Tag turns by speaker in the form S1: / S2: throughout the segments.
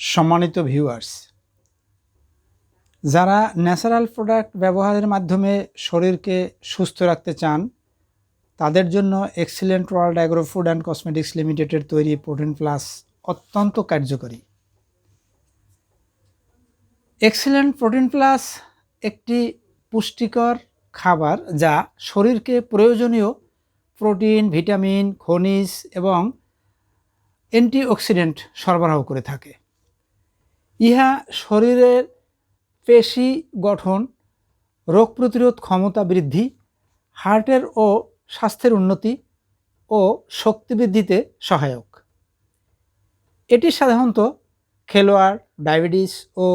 S1: সম্মানিত ভিউয়ার্স যারা natural product ব্যবহারের মাধ্যমে শরীরকে সুস্থ রাখতে চান, তাদের জন্য excellent world agro food and cosmetics লিমিটেডের তৈরি প্রোটিন প্লাস অত্যন্ত কার্যকরী। এক্সিলেন্ট প্রোটিন প্লাস একটি পুষ্টিকর খাবার যা শরীরকে প্রয়োজনীয় প্রোটিন ভিটামিন খনিজ এবং অ্যান্টিঅক্সিডেন্ট সরবরাহ করে থাকে। ইহা শরীরের পেশি গঠন, রোগ প্রতিরোধ ক্ষমতা বৃদ্ধি, হার্টের ও স্বাস্থ্যের উন্নতি ও শক্তি বৃদ্ধিতে সহায়ক। এটি সাধারণত খেলোয়াড়, ডায়াবেটিস ও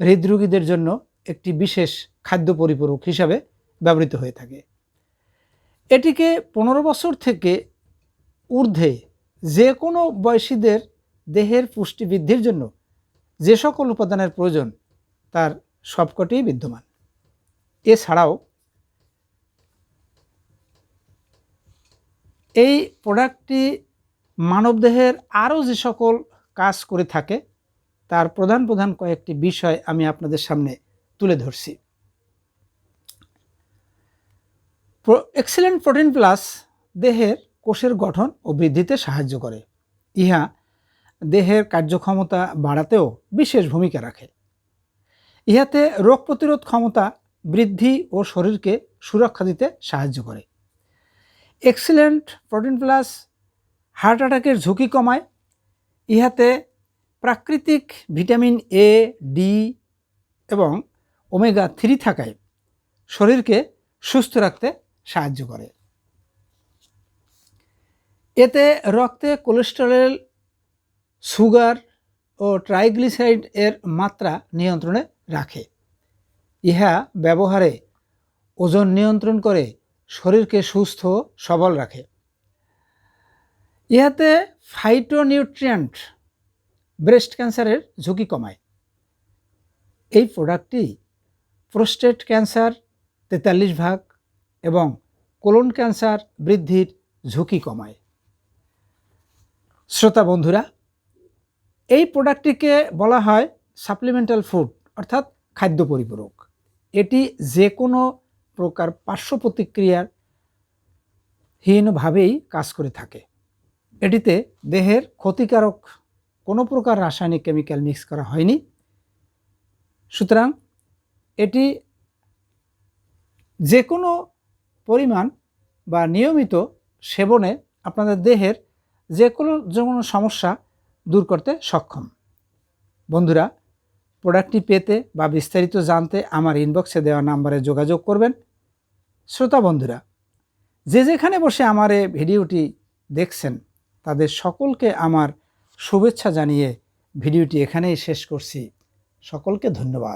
S1: হৃদরোগীদের জন্য একটি বিশেষ খাদ্য পরিপূরক হিসাবে ব্যবহৃত হয়ে থাকে। এটিকে পনেরো বছর থেকে ঊর্ধ্বে যে কোনো বয়সীদের দেহের পুষ্টি বৃদ্ধির জন্য যে সকল উপাদানের প্রয়োজন, তার সবকটি বিদ্যমান। এছাড়াও, এই প্রোডাক্টটি মানবদেহের আরও যে সকল কাজ করে থাকে, তার প্রধান প্রধান কয়েকটি বিষয় আমি আপনাদের সামনে তুলে ধরছি। এক্সেলেন্ট প্রোটিন প্লাস দেহের কোষের গঠন ও বৃদ্ধিতে সাহায্য করে। ইহা দেহের কার্যক্ষমতা বাড়াতেও বিশেষ ভূমিকা রাখে। ইহাতে রোগ প্রতিরোধ ক্ষমতা বৃদ্ধি ও শরীরকে সুরক্ষা দিতে সাহায্য করে। এক্সিলেন্ট প্রোটিন প্লাস হার্ট অ্যাটাকের ঝুঁকি কমায়। ইহাতে প্রাকৃতিক ভিটামিন এ, ডি এবং ওমেগা থ্রি থাকায় শরীরকে সুস্থ রাখতে সাহায্য করে। এতে রক্তে কোলেস্টেরল সুগার ও ট্রাইগ্লিসাইড এর মাত্রা নিয়ন্ত্রণে রাখে। ইহা ব্যবহারে ওজন নিয়ন্ত্রণ করে, শরীরকে সুস্থ, সবল রাখে। ইহাতে ফাইটোনিউট্রিয়েন্ট ব্রেস্ট ক্যান্সারের ঝুঁকি কমায়। এই প্রোডাক্টটি প্রোস্টেট ক্যান্সার তেতাল্লিশ ভাগ এবং কোলন ক্যান্সার বৃদ্ধির ঝুঁকি কমায়। শ্রোতা বন্ধুরা এই প্রোডাক্টটিকে বলা হয় সাপ্লিমেন্টাল ফুড অর্থাৎ খাদ্য পরিপূরক। এটি যে কোনো প্রকার পার্শ্ব প্রতিক্রিয়ার হীনভাবেই কাজ করে থাকে। এটিতে দেহের ক্ষতিকারক কোনো প্রকার রাসায়নিক কেমিক্যাল মিক্স করা হয়নি। সুতরাং এটি যে কোনো পরিমাণ বা নিয়মিত সেবনে আপনাদের দেহের যে কোনো যে কোনো সমস্যা দূর করতে সক্ষম। বন্ধুরা প্রোডাক্টটি পেতে বা বিস্তারিত জানতে আমার ইনবক্সে দেওয়া নাম্বারে যোগাযোগ করবেন। শ্রোতা বন্ধুরা, যে যেখানে বসে আমার এই ভিডিওটি দেখছেন, তাদের সকলকে আমার শুভেচ্ছা জানিয়ে ভিডিওটি এখানেই শেষ করছি। সকলকে ধন্যবাদ।